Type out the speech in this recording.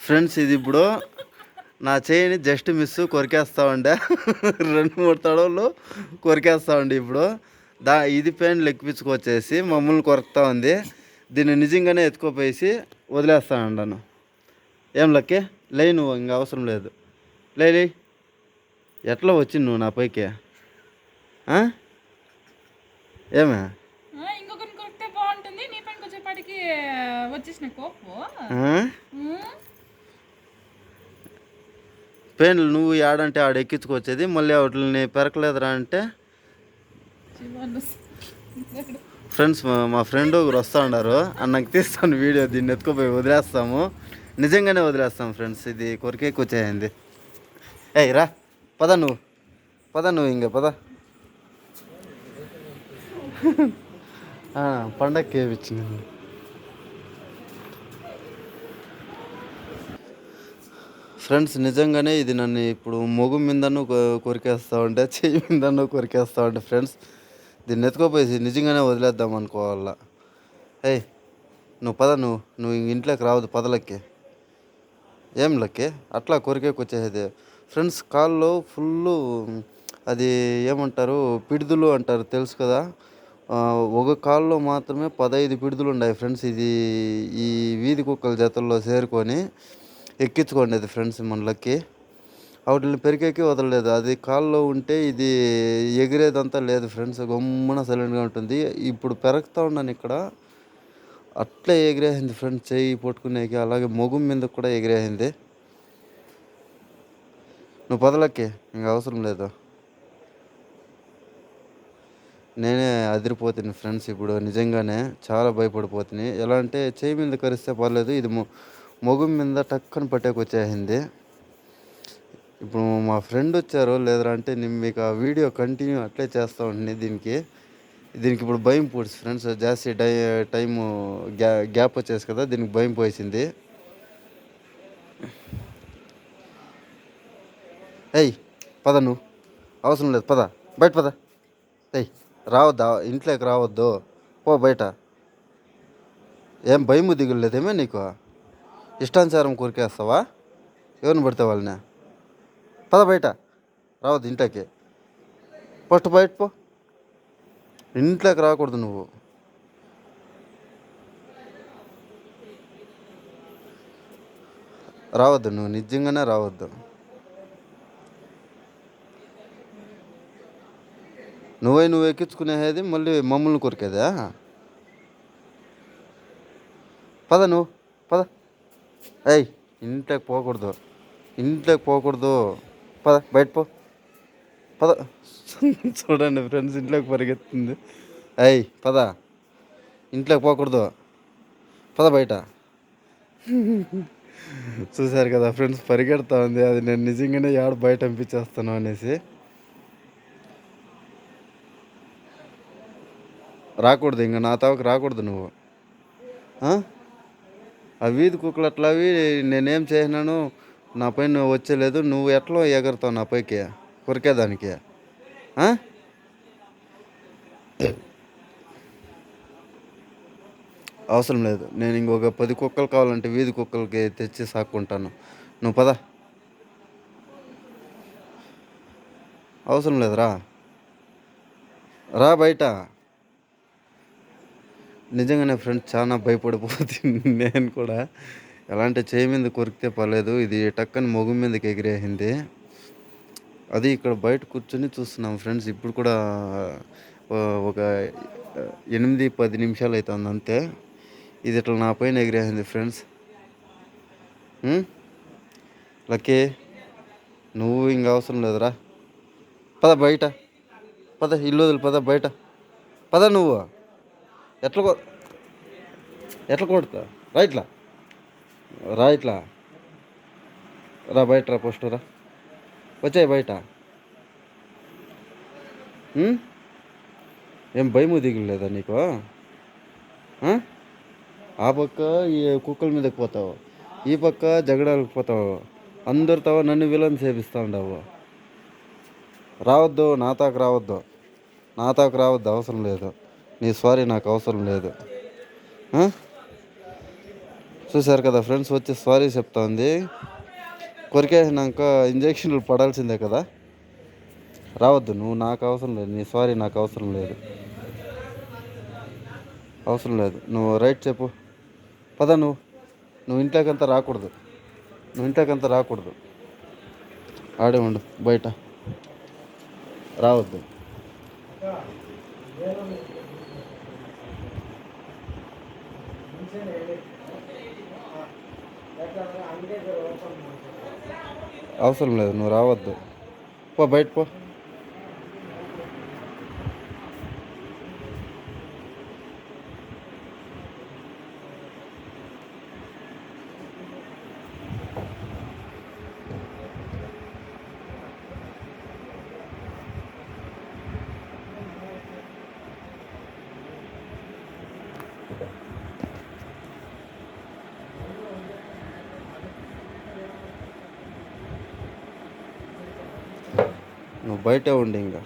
Friends ఇది ఇప్పుడు నా చేయిని జస్ట్ మిస్ కొరికేస్తా ఉండే రెండు మూడు తడవలు కొరికేస్తా ఉండే ఇప్పుడు. దా ఇది పెయిన్ లెక్కిపించుకొచ్చేసి మమ్మల్ని కొరుకుతా ఉంది. దీన్ని నిజంగానే ఎత్తుకోపోయేసి వదిలేస్తా ఉండాను ఏం లక్కే? లే నువ్వు ఇంకా అవసరం లేదు. లే ఎట్లా వచ్చింది నువ్వు నా పైకి? ఏమే ఆ, ఇంకొకరిని కొరికితే బాగుంటుంది నీ పైనకి వచ్చేపాటికి పెయిన్లు నువ్వు ఆడంటే ఆడ ఎక్కించుకొచ్చేది మళ్ళీ వాటిని పెరకలేదురా అంటే? ఫ్రెండ్స్ మా ఫ్రెండ్ ఒకరు వస్తూ ఉన్నారు అన్నకు తీస్తాను వీడియో దీన్ని ఎత్తుకుపోయి వదిలేస్తాము. నిజంగానే వదిలేస్తాం ఫ్రెండ్స్ ఇది కొరికేకి వచ్చేయండి ఏయ్ రా పద నువ్వు. పద నువ్వు ఇంక పద. పండక్కి వేయించింది ఫ్రెండ్స్ నిజంగానే ఇది నన్ను ఇప్పుడు మొగు మీదను కొరికేస్తూ కొరికేస్తా ఉంటే చెయ్యి మీదను కొరికేస్తా ఉంటే ఫ్రెండ్స్ దీన్ని ఎత్తుకోపోయేసి నిజంగానే వదిలేద్దాం అనుకోవాలా. ఏయ్ నువ్వు పద నువ్వు నువ్వు ఇంక ఇంట్లోకి రావద్దు పదలకి ఏం లక్కి? అట్లా కొరికేకి వచ్చేది ఫ్రెండ్స్ కాల్లో ఫుల్ అది ఏమంటారు పిడుదులు అంటారు తెలుసు కదా? ఒక కాల్లో మాత్రమే పదహైదు పిడుదులు ఉన్నాయి ఫ్రెండ్స్ ఇది ఈ వీధి కుక్కల జతల్లో చేరుకొని. ఎక్కించుకోండి ఫ్రెండ్స్ మనలోకి వాటిని పెరికేకి వదలలేదు. అది కాల్లో ఉంటే ఇది ఎగిరేదంతా లేదు ఫ్రెండ్స్ గమ్మున సైలెంట్గా ఉంటుంది. ఇప్పుడు పెరగతా ఉన్నాను ఇక్కడ అట్లే ఎగిరేసింది ఫ్రెండ్స్ చెయ్యి పట్టుకునేకి అలాగే మొగుం మీద కూడా ఎగిరేసింది. నువ్వు పదలక్కి ఇంకా అవసరం లేదు. నేనే అదిరిపోతుంది ఫ్రెండ్స్ ఇప్పుడు. నిజంగానే చాలా భయపడిపోతుంది ఎలా అంటే చేయి మీద కరిస్తే పర్లేదు. ఇది మొగుం మీద టక్కన పట్టేకి వచ్చేసింది ఇప్పుడు మా ఫ్రెండ్ వచ్చారు లేదరా అంటే నేను మీకు ఆ వీడియో కంటిన్యూ అట్లే చేస్తూ ఉండి దీనికి. దీనికి ఇప్పుడు భయం పూడ్చి ఫ్రెండ్స్ జాస్తి టై టైము గ్యా గ్యాప్ వచ్చేసి కదా దీనికి భయం పోసింది. ఏయ్ పద నువ్వు. అవసరం లేదు పద. బయట పద. ఏయ్ రావద్దా? ఇంట్లోకి రావద్దు. పో బయట. ఏం భయము దిగులేదేమే నీకు? ఇష్టానుసారం కొరికేస్తావా? ఎవరిని పడితే వాళ్ళని? పద బయట. రావద్దు ఇంట్లోకి. ఫస్ట్ బయట పో. ఇంట్లోకి రాకూడదు నువ్వు. రావద్దు నువ్వు. నిజంగానే రావద్దు. నువ్వే నువ్వు ఎక్కించుకునేది మళ్ళీ మమ్మల్ని కొరికేదా? పద నువ్వు. పద. ఏయ్ ఇంట్లోకి పోకూడదు. ఇంట్లోకి పోకూడదు. పద బయట పో. పద. చూడండి ఫ్రెండ్స్ ఇంట్లోకి పరిగెత్తుంది. ఏయ్ పద. ఇంట్లోకి పోకూడదు. పద బయట. చూశారు కదా ఫ్రెండ్స్ పరిగెడతా ఉంది. అది నేను నిజంగానే యాడ బయట పంపించేస్తాను అనేసి. రాకూడదు ఇంకా నా తావకు రాకూడదు నువ్వు. ఆ? వీధి కుక్కలు అట్లా అవి నేనేం చేసినాను నా పైన వచ్చేలేదు నువ్వు ఎట్లా ఎగరుతావు నా పైకి? కొరికేదానికి అవసరం లేదు. నేను ఇంకొక పది కుక్కలు కావాలంటే వీధి కుక్కలకి తెచ్చి సాక్కుంటాను. నువ్వు పద. అవసరం లేదురా. రా బయట. నిజంగానే ఫ్రెండ్స్ చాలా భయపడిపోతుంది. నేను కూడా ఎలాంటి చేయి మీద కొరికితే పర్లేదు ఇది టక్కని మొగు మీదకి ఎగిరేసింది. అది ఇక్కడ బయట కూర్చొని చూస్తున్నాం ఫ్రెండ్స్ ఇప్పుడు కూడా ఒక ఎనిమిది పది నిమిషాలు అవుతుంది అంతే. ఇది ఇట్లా నా పైన ఎగిరేసింది ఫ్రెండ్స్ లక్కీ నువ్వు ఇంకా అవసరం లేదురా. పద బయట. పద ఇల్లు వదిలి పద బయట. పద నువ్వు. ఎట్లా కొ ఎట్లా కొడతా? రైట్లా? ఇట్లా రా ఇట్లా రా బయట రా పోస్టర్ రా. వచ్చాయి బయట? ఏం భయము దిగులేదా నీకు? ఆ? పక్క ఈ కుక్కల మీదకి పోతావు. ఈ పక్క జగడాలకు పోతావు. అందరితో నన్ను విలన్ సేపిస్తూ ఉండవు. రావద్దు నాతాకు రావద్దు. నాతాకు రావద్దు అవసరం లేదు. నీ సారీ నాకు అవసరం లేదు. చూశారు చూసారు కదా ఫ్రెండ్స్ వచ్చి సారీ చెప్తోంది. కొరికేసినాక ఇంజక్షన్లు పడాల్సిందే కదా. రావద్దు నువ్వు నాకు అవసరం లేదు నీ సారీ నాకు అవసరం లేదు. అవసరం లేదు. నువ్వు రైట్ చెప్పు. పద నువ్వు. నువ్వు ఇంట్లోకంతా రాకూడదు. నువ్వు ఇంట్లోకంతా రాకూడదు. ఆడే ఉండు బయట. రావద్దు. అవసరం లేదు నువ్వు రావద్దు. పో బయట పో. నువ్వు బయటే ఉండి ఇంకా.